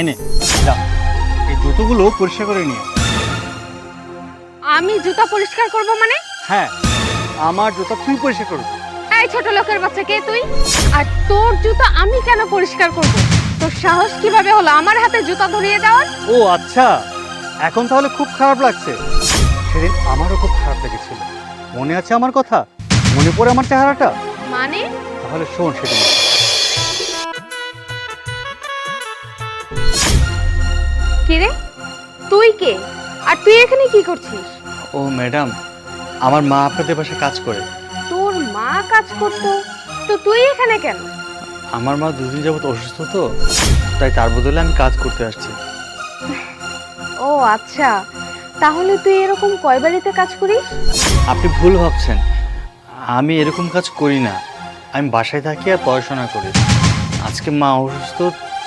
এনে যা। এই জুতোগুলো পরিষ্কার করে নিয়ে আমি জুতা পরিষ্কার করব মানে? হ্যাঁ আমার জুতো তুই পরিষ্কার করবি। এই ছোট লোকের বাচ্চা কে তুই? আর তোর জুতা আমি কেন পরিষ্কার করব? তোর সাহস কীভাবে হলো? আমার হাতে জুতা ধরিয়ে দেওয়ার? ও আচ্ছা। এখন তাহলে খুব খারাপ লাগছে। সেদিন আমারও খুব খারাপ লেগেছিল। মনে আছে আমার কথা? মনে পড়ে আমার চেহারাটা? মানে? তাহলে শোন সেদিন। কি রে? তুই কে? আর তুই এখানে কি করছিস? ও ম্যাডাম আমার মা আপনাদের বাসায় কাজ করে। তোর মা কাজ করতো? তো তুই এখানে কেন? আমার মা দুদিন যাবত অসুস্থ তো তাই তার বদলে আমি কাজ করতে আসছি। ও আচ্ছা তাহলে তুই এরকম কয় বাড়িতে কাজ করিস? আপনি ভুল ভাবছেন। আমি এরকম কাজ করি না। আমি বাসায় থাকি আর পড়াশোনা করি। আজকে মা অসুস্থ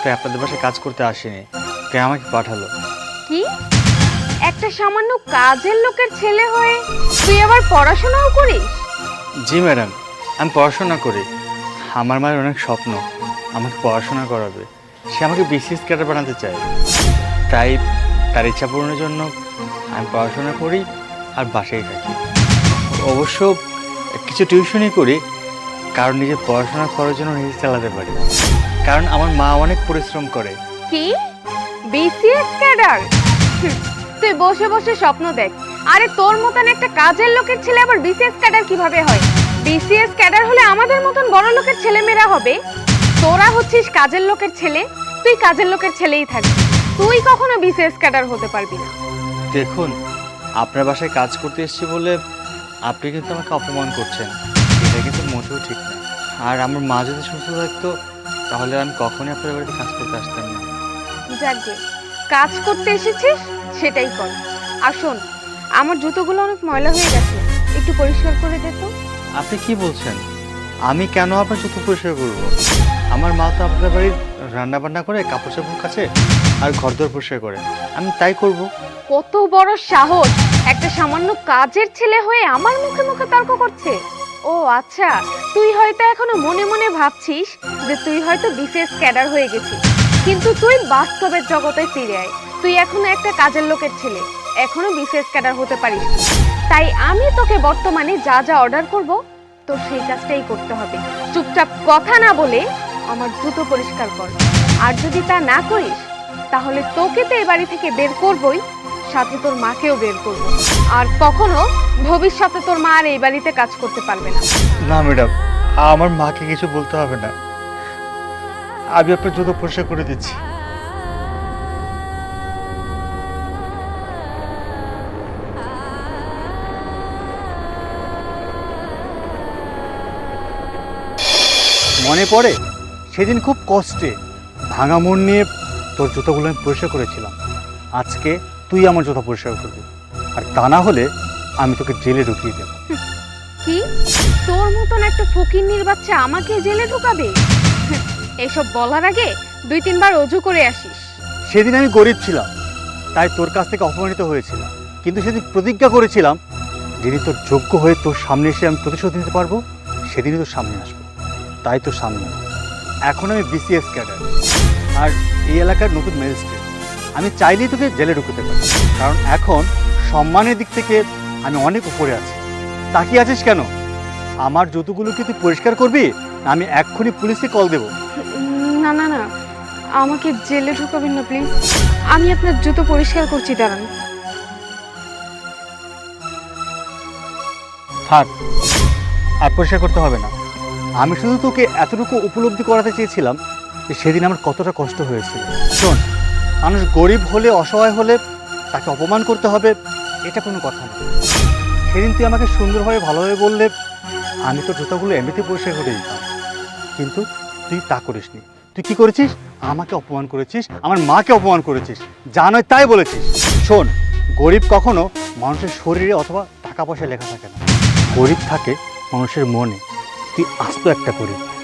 তাই আপনাদের বাসায় কাজ করতে আসেনি তাই আমাকে পাঠালো। কি? একটা সামান্য কাজের লোকের ছেলে হয়ে তুই আবার পড়াশোনাও করিস? জি ম্যাডাম আমি পড়াশোনা করি। আমার মায়ের অনেক স্বপ্ন আমাকে পড়াশোনা করাবে। সে আমাকে বিসিএস ক্যাডার বানাতে চায়। তাই তার ইচ্ছা পূরণের জন্য আমি পড়াশোনা করি আর বাসায় থাকি। অবশ্য কিছু টিউশনই করি কারণ নিজের পড়াশোনা করার জন্য নিজে চালাতে পারি। কারণ আমার মা অনেক পরিশ্রম করে। কি? BCS cadre? তুই বসে বসে স্বপ্ন দেখ। আরে তোর মতন একটা কাজের লোকের ছেলে আবার বিসিএস ক্যাডার কীভাবে হয়? বিসিএস ক্যাডার হলে আমাদের মতন বড় লোকের ছেলেমেয়েরা হবে? তোরা হচ্ছিস কাজের লোকের ছেলে তুই কাজের লোকের ছেলেই থাকবি। তুই কখনো বিসিএস ক্যাডার হতে পারবি না। দেখুন আপনার বাসায় কাজ করতে এসেছি বলে আপনি কিন্তু আমাকে অপমান করছেন। এটা কিন্তু মোটেও ঠিক না। আর আমার মা যদি সুস্থ থাকতো তাহলে আমি কখনই আপনার বাড়িতে কাজ করতে আসতাম না। যাকগে কাজ করতে এসেছিস সেটাই কর। আসুন আমার জুতোগুলো অনেক ময়লা হয়ে গেছে একটু পরিষ্কার করে দে তো। আপনি কি বলছেন? আমি কেন আপনার জুতো পরিষ্কার করব? আমার মা তো আপনার বাড়ির রান্না বান্না করে কাপড় চাপড় কাছে আর ঘর দর পরিষ্কার করে। আমি তাই করব। কত বড় সাহস! একটা সামান্য কাজের ছেলে হয়ে আমার মুখে মুখে তর্ক করছে। ও আচ্ছা। তুই হয়তো এখনও মনে মনে ভাবছিস যে তুই হয়তো বিশেষ ক্যাডার হয়ে গেছিস। কিন্তু তুই বাস্তবের জগতে ফিরে আয়। তুই এখনও একটা কাজের লোকের ছেলে। এখনও বিশেষ ক্যাডার হতে পারিস তাই আমি তোকে বর্তমানে যা যা অর্ডার করব, তোর সেই কাজটাই করতে হবে। চুপচাপ কথা না বলে আমার জুতো পরিষ্কার কর। আর যদি তা না করিস, তাহলে তোকে তো এ বাড়ি থেকে বের করবই। সাথে তোর মাকেও বের করব। আর কখনো ভবিষ্যতে তোর মা আর এই বাড়িতে কাজ করতে পারবে না। না, ম্যাডাম, আমার মাকে কিছু বলতে হবে না। আমি আপনার জুতো পরিষ্কার করে দিচ্ছি। মনে পড়ে? সেদিন খুব কষ্টে ভাঙা মন নিয়ে তোর জুতোগুলো আমি পরিষ্কার করেছিলাম। আজকে তুই আমার যথা পরিষ্কার করবি। আর তা না হলে আমি তোকে জেলে ঢুকিয়ে দেবো। কি? তোর মতন একটা ফকিন্নির বাচ্চা আমাকে জেলে ঢুকাবে? এসব বলার আগে দুই তিনবার অজু করে আসিস। সেদিন আমি গরিব ছিলাম তাই তোর কাছ থেকে অপমানিত হয়েছিলাম। কিন্তু সেদিন প্রতিজ্ঞা করেছিলাম যেদিন তোর যোগ্য হয়ে তোর সামনে এসে আমি প্রতিশোধ নিতে পারব সেদিনই তোর সামনে আসব। তাই তোর সামনে। এখন আমি বিসিএস ক্যাডার আর এই এলাকার নতুন ম্যাজিস্ট্রেট আমি চাইলেই তোকে জেলে ঢুকতে পারি। কারণ এখন সম্মানের দিক থেকে আমি অনেক উপরে আছি। তাকিয়ে আছিস কেন? আমার জুতোগুলো কি তুই পরিষ্কার করবি? না আমি এক্ষুনি পুলিশে কল দেবো। না না না। আমাকে জেলে ঢুকাবেন না প্লিজ আমি আপনার জুতো পরিষ্কার করছি দাঁড়ান। থাক আর পরিষ্কার করতে হবে না। আমি শুধু তোকে এতটুকু উপলব্ধি করাতে চেয়েছিলাম যে সেদিন আমার কতটা কষ্ট হয়েছিল। শোন মানুষ গরিব হলে, অসহায় হলে তাকে অপমান করতে হবে, এটা কোনো কথা না। সেদিন তুই আমাকে সুন্দরভাবে, ভালোভাবে বললে, আমি তো জুতাগুলো এমনিতে পরিষ্কার করে দিতাম। কিন্তু তুই তা করিসনি। তুই কি করেছিস? আমাকে অপমান করেছিস, আমার মাকে অপমান করেছিস। যা নয় তাই বলেছিস। শোন, গরিব কখনো মানুষের শরীরে অথবা টাকা পয়সা লেখা থাকে না। গরিব থাকে মানুষের মনে। তুই আস্ত একটা গরিব।